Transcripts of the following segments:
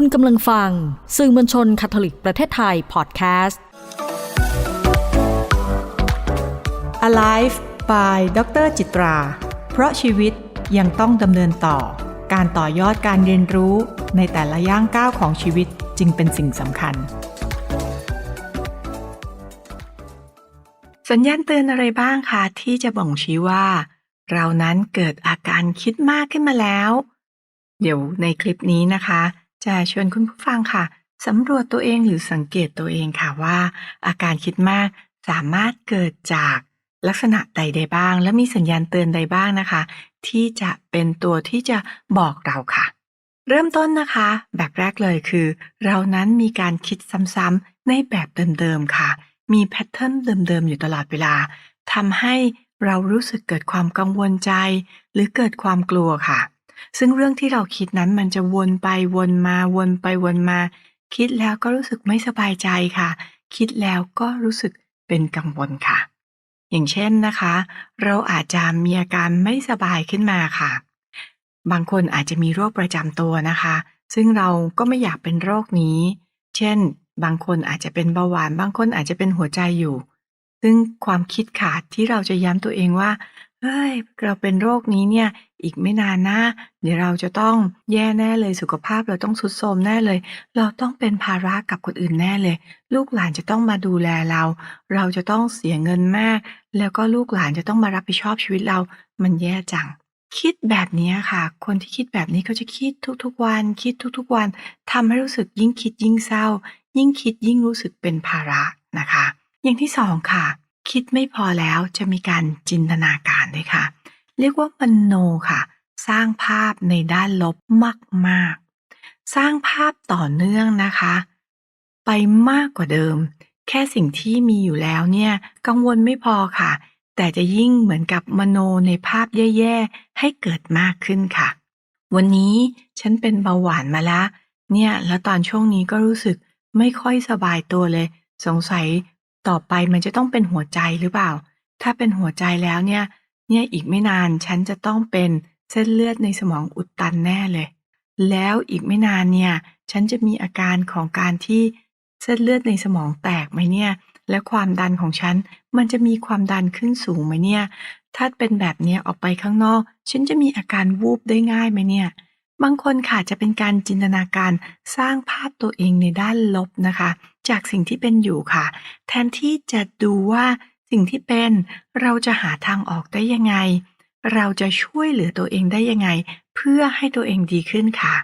คุณกำลังฟัง สื่อมวลชนคาทอลิกประเทศไทยพอดแคสต์ Alive by ดรจิตรา เพราะชีวิตยังต้องดำเนินต่อ การต่อยอดการเรียนรู้ในแต่ละย่างก้าวของชีวิตจึงเป็นสิ่งสำคัญ สัญญาณเตือนอะไรบ้างคะที่จะบ่งชี้ว่า เรานั้นเกิดอาการคิดมากขึ้นมาแล้ว เดี๋ยวในคลิปนี้นะคะ จะชวนคุณผู้ฟังค่ะสำรวจตัวเองหรือสังเกตตัวเองค่ะว่า อาการคิดมากสามารถเกิดจากลักษณะใดใดบ้าง และมีสัญญาณเตือนใดบ้างนะคะ ที่จะเป็นตัวที่จะบอกเราค่ะ เริ่มต้นนะคะ แบบแรกเลยคือ เรานั้นมีการคิดซ้ำๆในแบบเดิมๆค่ะ มีแพทเทิร์นเดิมๆอยู่ตลอดเวลาทำให้เรารู้สึกเกิดความกังวลใจ หรือเกิดความกลัวค่ะ ซึ่งเรื่องที่เราคิดนั้นมันจะวนไปวนมาวนไปวนมา คิดแล้วก็รู้สึกไม่สบายใจค่ะ คิดแล้วก็รู้สึกเป็นกังวลค่ะ อย่างเช่นนะคะ เราอาจจะมีอาการไม่สบายขึ้นมาค่ะ บางคนอาจจะมีโรคประจำตัวนะคะ ซึ่งเราก็ไม่อยากเป็นโรคนี้ เช่น บางคนอาจจะเป็นเบาหวาน บางคนอาจจะเป็นหัวใจอยู่ ซึ่งความคิดขาดที่เราจะย้ำตัวเองว่า เฮ้ย เราเป็นโรคนี้เนี่ย อีกไม่นานนะ เดี๋ยวเราจะต้องแย่แน่เลย สุขภาพเราต้องทรุดโทรมแน่เลย เราต้องเป็นภาระกับคนอื่นแน่เลย ลูกหลานจะต้องมาดูแลเรา เราจะต้องเสียเงินมาก แล้วก็ลูกหลานจะต้องมารับผิดชอบชีวิตเรา มันแย่จัง คิดแบบนี้ค่ะ คนที่คิดแบบนี้เขาจะคิดทุกๆวัน คิดทุกๆวันทำให้รู้สึกยิ่งคิดยิ่งเศร้า ยิ่งคิดยิ่งรู้สึกเป็นภาระนะคะ อย่างที่สองค่ะ คิดไม่พอแล้วจะมีการจินตนาการด้วยค่ะ เรียกว่ามโนค่ะ สร้างภาพในด้านลบมากๆ สร้างภาพต่อเนื่องนะคะ ไปมากกว่าเดิม แค่สิ่งที่มีอยู่แล้วเนี่ย กังวลไม่พอค่ะ แต่จะยิ่งเหมือนกับมโนในภาพแย่ๆ ให้เกิดมากขึ้นค่ะ วันนี้ฉันเป็นเบาหวานมาแล้วเนี่ยแล้วตอนช่วงนี้ก็รู้สึกไม่ค่อยสบายตัวเลย สงสัย ต่อไปมันจะต้องเป็นหัวใจหรือเปล่า ถ้าเป็นหัวใจแล้วเนี่ย เนี่ยอีกไม่นานฉันจะต้องเป็นเส้นเลือดในสมองอุดตันแน่เลย แล้วอีกไม่นานเนี่ย ฉันจะมีอาการของการที่เส้นเลือดในสมองแตกไหมเนี่ย และความดันของฉันมันจะมีความดันขึ้นสูงไหมเนี่ย ถ้าเป็นแบบเนี้ยออกไปข้างนอก ฉันจะมีอาการวูบได้ง่ายไหมเนี่ย บางคนค่ะจะเป็นการจินตนาการสร้างภาพตัวเองในด้านลบนะคะ จากสิ่งที่เป็นอยู่ค่ะ แทนที่จะดูว่าสิ่งที่เป็นเราจะหาทางออกได้ยังไง เราจะช่วยเหลือตัวเองได้ยังไง เพื่อให้ตัวเองดีขึ้นค่ะ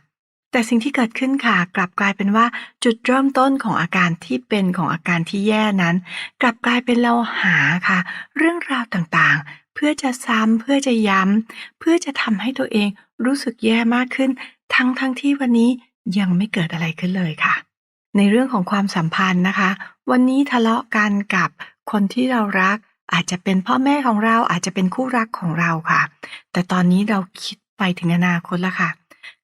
แต่สิ่งที่เกิดขึ้นค่ะ กลับกลายเป็นว่าจุดเริ่มต้นของอาการที่เป็นของอาการที่แย่นั้น กลับกลายเป็นเราหาค่ะ เรื่องราวต่างๆ เพื่อจะซ้ำ เพื่อจะย้ำ เพื่อจะทำให้ตัวเองรู้สึกแย่มากขึ้น ทั้งทั้งที่วันนี้ยังไม่เกิดอะไรขึ้นเลยค่ะ ในเรื่องของความสัมพันธ์นะคะ วันนี้ทะเลาะกันกับคนที่เรารัก อาจจะเป็นพ่อแม่ของเราอาจจะเป็นคู่รักของเราค่ะ แต่ตอนนี้เราคิดไปถึงอนาคตแล้วค่ะ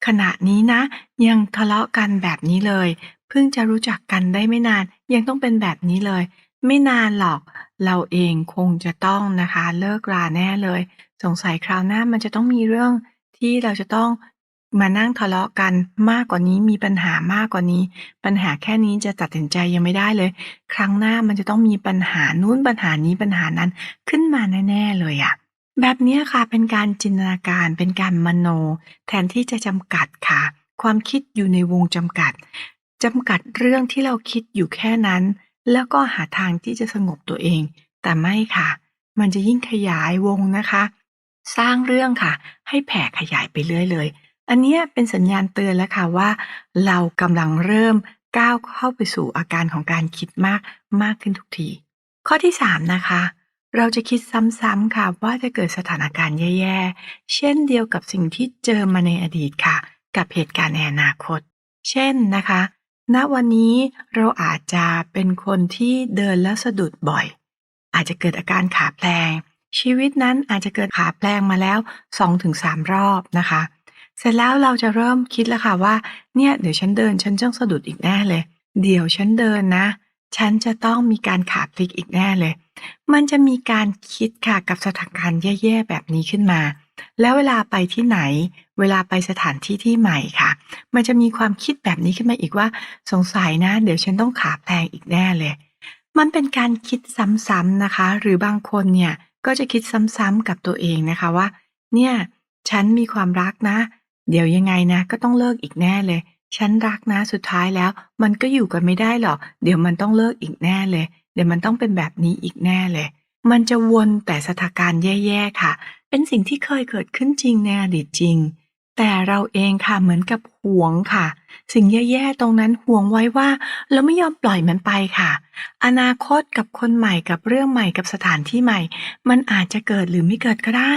ขณะนี้นะ ยังทะเลาะกันแบบนี้เลย เพิ่งจะรู้จักกันได้ไม่นาน ยังต้องเป็นแบบนี้เลย ไม่นานหรอก เราเองคงจะต้องนะคะ เลิกราแน่เลย สงสัยคราวหน้ามันจะต้องมีเรื่องที่เราจะต้องมานั่งทะเลาะกันมากกว่านี้มีปัญหามากกว่านี้ ปัญหาแค่นี้จะตัดสินใจยังไม่ได้เลย ครั้งหน้ามันจะต้องมีปัญหานู้นปัญหานี้ปัญหานั้นขึ้นมาแน่ๆเลยอะแบบนี้ค่ะเป็นการจินตนาการเป็นการมโน แทนที่จะจำกัดค่ะ ความคิดอยู่ในวงจำกัดจำกัดเรื่องที่เราคิดอยู่แค่นั้น แล้วก็หาทางที่จะสงบตัวเอง แต่ไม่ค่ะ มันจะยิ่งขยายวงนะคะ สร้างเรื่องค่ะ ให้แผ่ขยายไปเรื่อยเลย อันนี้เป็นสัญญาณเตือนแล้วค่ะว่า เรากำลังเริ่มก้าวเข้าไปสู่อาการของการคิดมากมากขึ้นทุกที ข้อที่ 3 นะคะ เราจะคิดซ้ำๆค่ะว่าจะเกิดสถานการณ์แย่ๆ เช่นเดียวกับสิ่งที่เจอมาในอดีตค่ะ กับเหตุการณ์ในอนาคต เช่นนะคะ ณวันนี้เราอาจจะเป็นคนที่เดินแล้วสะดุดบ่อย อาจจะเกิดอาการขาแพลง ชีวิตนั้นอาจจะเกิดขาแพลงมาแล้ว 2-3 รอบนะคะ เสร็จแล้วเราจะเริ่มคิดแล้วค่ะว่า เนี่ยเดี๋ยวฉันเดินฉันจ้องสะดุดอีกแน่เลย เดี๋ยวฉันเดินนะ ฉันจะต้องมีการขาพลิกอีกแน่เลย มันจะมีการคิดค่ะกับสถานการณ์แย่ๆแบบนี้ขึ้นมา แล้วเวลาไปที่ไหน เวลาไปสถานที่ที่ใหม่ค่ะ มันจะมีความคิดแบบนี้ขึ้นมาอีกว่าสงสัยนะ เดี๋ยวฉันต้องขาแพลงอีกแน่เลย มันเป็นการคิดซ้ำๆนะคะ หรือบางคนเนี่ยก็จะคิดซ้ำๆกับตัวเองนะคะว่า เนี่ย ฉันมีความรักนะ เดี๋ยวยังไงนะ ก็ต้องเลิกอีกแน่เลย ฉันรักนะสุดท้ายแล้ว มันก็อยู่กันไม่ได้หรอกเดี๋ยวมันต้องเลิกอีกแน่เลย เดี๋ยวมันต้องเป็นแบบนี้อีกแน่เลย มันจะวนแต่สถานการณ์แย่ๆค่ะ เป็นสิ่งที่เคยเกิดขึ้นจริงในอดีตจริง แต่เราเองค่ะเหมือนกับหวงค่ะ สิ่งแย่ๆตรงนั้นห่วงไว้ว่าเราไม่ยอมปล่อยมันไปค่ะ อนาคตกับคนใหม่กับเรื่องใหม่กับสถานที่ใหม่ มันอาจจะเกิดหรือไม่เกิดก็ได้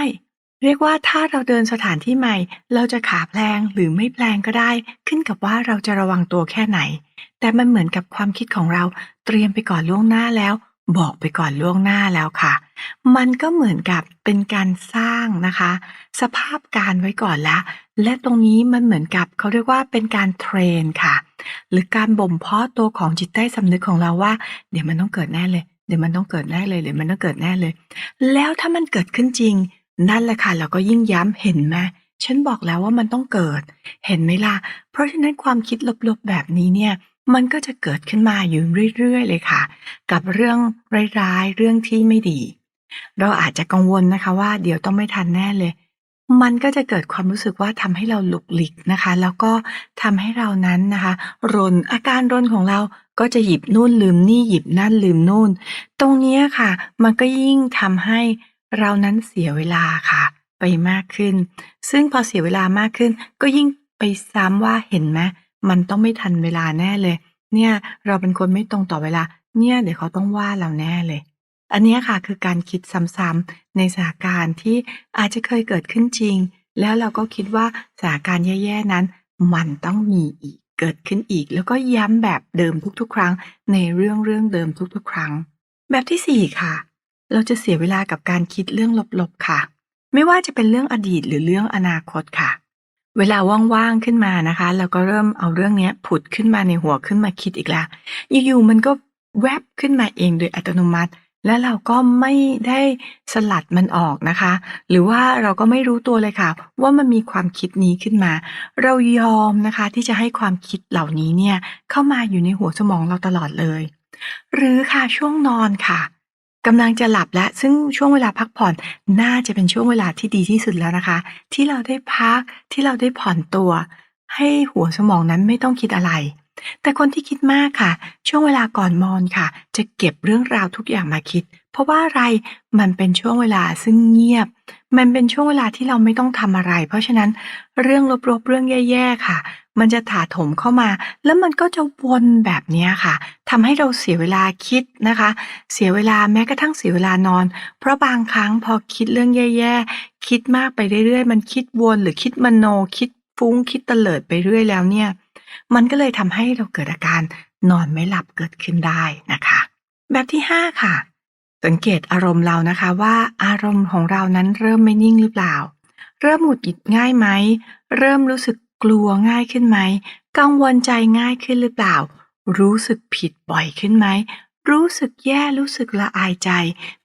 เรียกว่าถ้าเราเดินสถานที่ใหม่ เราจะขาแพลงหรือไม่แพลงก็ได้ ขึ้นกับว่าเราจะระวังตัวแค่ไหน แต่มันเหมือนกับความคิดของเราเตรียมไปก่อนล่วงหน้าแล้ว บอกไปก่อนล่วงหน้าแล้วค่ะ มันก็เหมือนกับเป็นการสร้างนะคะ สภาพการไว้ก่อนแล้ว และตรงนี้มันเหมือนกับเขาเรียกว่าเป็นการเทรนค่ะ หรือการบ่มเพาะตัวของจิตใต้สำนึกของเราว่า เดี๋ยวมันต้องเกิดแน่เลย เดี๋ยวมันต้องเกิดแน่เลยเดี๋ยวมันต้องเกิดแน่เลย แล้วถ้ามันเกิดขึ้นจริง นั่นแหละค่ะเราก็ยิ่งย้ำเห็นไหมฉันบอกแล้วว่ามันต้องเกิด เห็นไหมล่ะ เพราะฉะนั้นความคิดลบๆแบบนี้เนี่ย มันก็จะเกิดขึ้นมาอยู่เรื่อยๆ เลยค่ะ กับเรื่องร้ายๆ เรื่องที่ไม่ดี เราอาจจะกังวลนะคะว่าเดี๋ยวต้องไม่ทันแน่เลย มันก็จะเกิดความรู้สึกว่าทำให้เราหลุกหลิกนะคะ แล้วก็ทำให้เรานั้นนะคะ รนอาการรนของเราก็จะหยิบนู่นลืมนี่หยิบนั่นลืมนู่น ตรงนี้ค่ะ มันก็ยิ่งทำให้เรานั้นเสียเวลาค่ะไปมากขึ้น ซึ่งพอเสียเวลามากขึ้น ก็ยิ่งไปซ้ำว่าเห็นไหม มันต้องไม่ทันเวลาแน่เลย เนี่ยเราเป็นคนไม่ตรงต่อเวลา เนี่ยเดี๋ยวเขาต้องว่าเราแน่เลย อันนี้ค่ะคือการคิดซ้ำๆในสถานการณ์ที่อาจจะเคยเกิดขึ้นจริง แล้วเราก็คิดว่าสถานการณ์แย่ๆนั้น มันต้องมีอีกเกิดขึ้นอีก แล้วก็ย้ำแบบเดิมทุกๆ ครั้ง ในเรื่องเรื่องเดิมทุกๆ ครั้ง แบบที่สี่ค่ะ เราจะเสียเวลากับการคิดเรื่องลบๆค่ะ ไม่ว่าจะเป็นเรื่องอดีตหรือเรื่องอนาคตค่ะ เวลาว่างๆขึ้นมานะคะ เราก็เริ่มเอาเรื่องเนี้ยผุดขึ้นมาในหัวขึ้นมาคิดอีกล้วอยู่ๆมันก็แวบขึ้นมาเองโดยอัตโนมัติ และเราก็ไม่ได้สลัดมันออกนะคะ หรือว่าเราก็ไม่รู้ตัวเลยค่ะ ว่ามันมีความคิดนี้ขึ้นมา เรายอมนะคะที่จะให้ความคิดเหล่านี้เนี่ยเข้ามาอยู่ในหัวสมองเราตลอดเลย หรือค่ะช่วงนอนค่ะ กำลังจะหลับแล้ว ซึ่งช่วงเวลาพักผ่อนน่าจะเป็นช่วงเวลาที่ดีที่สุดแล้วนะคะ ที่เราได้พักที่เราได้ผ่อนตัว ให้หัวสมองนั้นไม่ต้องคิดอะไร แต่คนที่คิดมากค่ะ ช่วงเวลาก่อนนอนค่ะ จะเก็บเรื่องราวทุกอย่างมาคิด เพราะว่าอะไรมันเป็นช่วงเวลาซึ่งเงียบ มันเป็นช่วงเวลาที่เราไม่ต้องทำอะไร เพราะฉะนั้นเรื่องลบๆ เรื่องแย่ๆ ค่ะ มันจะถาถมเข้ามา แล้วมันก็จะวนแบบนี้ค่ะทำให้เราเสียเวลาคิดนะคะ เสียเวลาแม้กระทั่งเสียเวลานอน เพราะบางครั้งพอคิดเรื่องแย่ๆ คิดมากไปเรื่อยๆ มันคิดวนหรือคิดมโน คิดฟุ้งคิดเตลิดไปเรื่อยแล้วเนี่ย มันก็เลยทำให้เราเกิดอาการนอนไม่หลับเกิดขึ้นได้นะคะ แบบที่ห้าค่ะ สังเกตอารมณ์เรานะคะว่าอารมณ์ของเรานั้นเริ่มไม่นิ่งหรือเปล่า เริ่มหงุดหงิดง่ายไหม เริ่มรู้สึกกลัวง่ายขึ้นไหม กังวลใจง่ายขึ้นหรือเปล่า รู้สึกผิดบ่อยขึ้นไหม รู้สึกแย่รู้สึกละอายใจ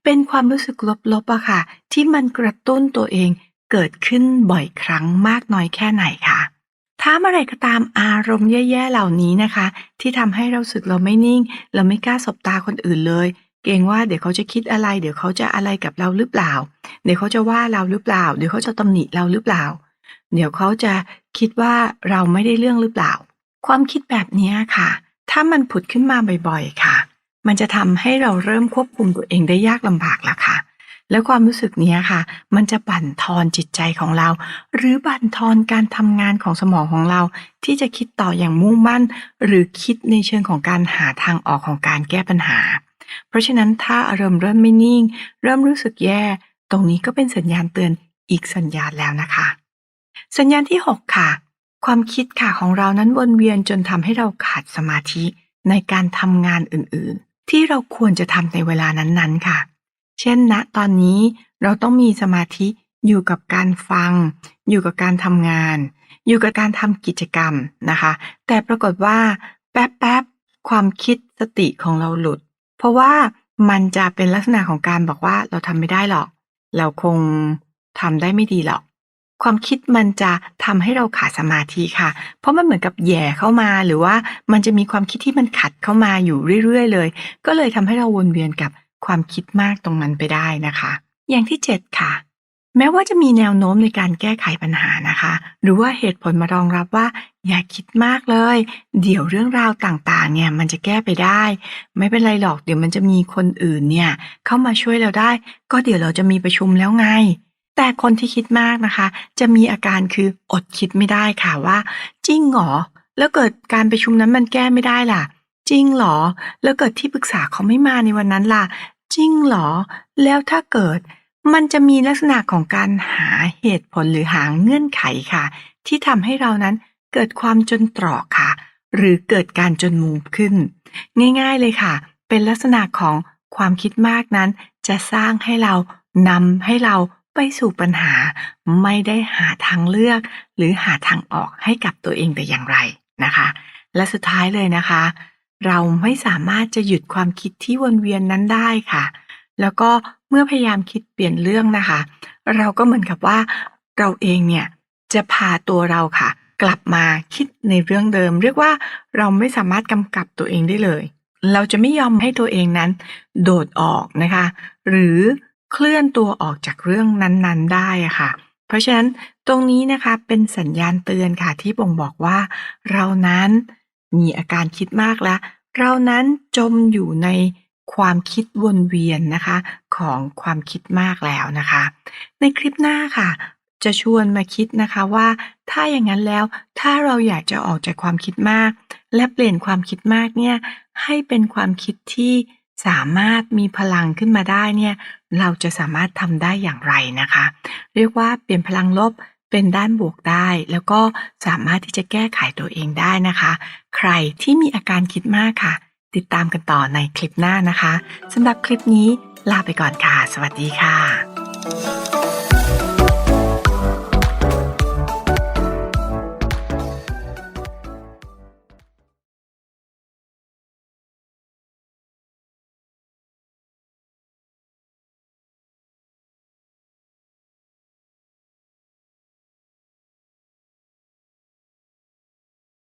เป็นความรู้สึกลบๆอะค่ะ ที่มันกระตุ้นตัวเองเกิดขึ้นบ่อยครั้งมากน้อยแค่ไหนคะถ้าเมื่อไรก็ตามอารมณ์แย่ๆเหล่านี้นะคะ ที่ทำให้เราสึกเราไม่นิ่ง เราไม่กล้าสบตาคนอื่นเลย เกรงว่าเดี๋ยวเขาจะคิดอะไร เดี๋ยวเขาจะอะไรกับเราหรือเปล่า เดี๋ยวเขาจะว่าเราหรือเปล่า เดี๋ยวเขาจะตำหนิเราหรือเปล่า เดี๋ยวเขาจะคิดว่าเราไม่ได้เรื่องหรือเปล่า ความคิดแบบนี้ค่ะ ถ้ามันผุดขึ้นมาบ่อยๆ ค่ะ มันจะทำให้เราเริ่มควบคุมตัวเองได้ยากลำบากล้วค่ะ แล้วความรู้สึกนี้ค่ะ มันจะบั่นทอนจิตใจของเรา หรือบั่นทอนการทำงานของสมองของเรา ที่จะคิดต่ออย่างมุ่งมั่น หรือคิดในเชิงของการหาทางออกของการแก้ปัญหา เพราะฉะนั้นถ้าอารมณ์เริ่มไม่นิ่ง เริ่มรู้สึกแย่ ตรงนี้ก็เป็นสัญญาณเตือนอีกสัญญาณแล้วนะคะ สัญญาณที่ 6 ค่ะ ความคิดค่ะของเรานั้นวนเวียนจนทำให้เราขาดสมาธิในการทำงานอื่นๆ ที่เราควรจะทำในเวลานั้นๆ ค่ะ เช่นณตอนนี้เราต้องมีสมาธิอยู่กับการฟัง อยู่กับการทำงาน อยู่กับการทำกิจกรรมนะคะ แต่ปรากฏว่า แป๊บๆ ความคิดสติของเราหลุด เพราะว่ามันจะเป็นลักษณะของการบอกว่าเราทำไม่ได้หรอก เราคงทำได้ไม่ดีหรอก ความคิดมันจะทำให้เราขาดสมาธิค่ะ เพราะมันเหมือนกับแย่เข้ามาหรือว่ามันจะมีความคิดที่มันขัดเข้ามาอยู่เรื่อยๆเลย ก็เลยทำให้เราวนเวียนกับความคิดมากตรงนั้นไปได้นะคะ อย่างที่ 7 ค่ะ แม้ว่าจะมีแนวโน้มในการแก้ไขปัญหานะคะ หรือว่าเหตุผลมารองรับว่า อย่าคิดมากเลย เดี๋ยวเรื่องราวต่างๆ เนี่ยมันจะแก้ไปได้ ไม่เป็นไรหรอกเดี๋ยวมันจะมีคนอื่นเนี่ยเข้ามาช่วยเราได้ ก็เดี๋ยวเราจะมีประชุมแล้วไง แต่คนที่คิดมากนะคะ จะมีอาการคืออดคิดไม่ได้ค่ะว่าจริงเหรอแล้วเกิดการประชุมนั้นมันแก้ไม่ได้ล่ะ จริงเหรอ แล้วเกิดที่ปรึกษาเขาไม่มาในวันนั้นล่ะ จริงเหรอ แล้วถ้าเกิดมันจะมีลักษณะของการหาเหตุผลหรือหาเงื่อนไขค่ะ ที่ทำให้เรานั้น เกิดความจนตรอกค่ะ หรือเกิดการจนมุมขึ้น ง่ายๆเลยค่ะ เป็นลักษณะของความคิดมากนั้น จะสร้างให้เรานำให้เราไปสู่ปัญหา ไม่ได้หาทางเลือก หรือหาทางออกให้กับตัวเองแต่อย่างไรนะคะ และสุดท้ายเลยนะคะ เราไม่สามารถจะหยุดความคิดที่วนเวียนนั้นได้ค่ะ แล้วก็เมื่อพยายามคิดเปลี่ยนเรื่องนะคะ เราก็เหมือนกับว่าเราเองเนี่ยจะพาตัวเราค่ะ กลับมาคิดในเรื่องเดิม เรียกว่าเราไม่สามารถกำกับตัวเองได้เลย เราจะไม่ยอมให้ตัวเองนั้น โดดออกนะคะ หรือเคลื่อนตัวออกจากเรื่องนั้นๆ ได้ะค่ะ เพราะฉะนั้นตรงนี้นะคะเป็นสัญญาณเตือนค่ะที่บ่งบอกว่า เรานั้นมีอาการคิดมากแล้ว เรานั้นจมอยู่ในความคิดวนเวียนนะคะของความคิดมากแล้วนะคะ ในคลิปหน้าค่ะ จะชวนมาคิดนะคะว่า ถ้าอย่างนั้นแล้วถ้าเราอยากจะออกจากความคิดมาก และเปลี่ยนความคิดมากเนี่ยให้เป็นความคิดที่สามารถมีพลังขึ้นมาได้เนี่ยเราจะสามารถทำได้อย่างไรนะคะ เรียกว่าเปลี่ยนพลังลบเป็นด้านบวกได้ แล้วก็สามารถที่จะแก้ไขตัวเองได้นะคะ ใครที่มีอาการคิดมากค่ะ ติดตามกันต่อในคลิปหน้านะคะสำหรับคลิปนี้ลาไปก่อนค่ะ สวัสดีค่ะ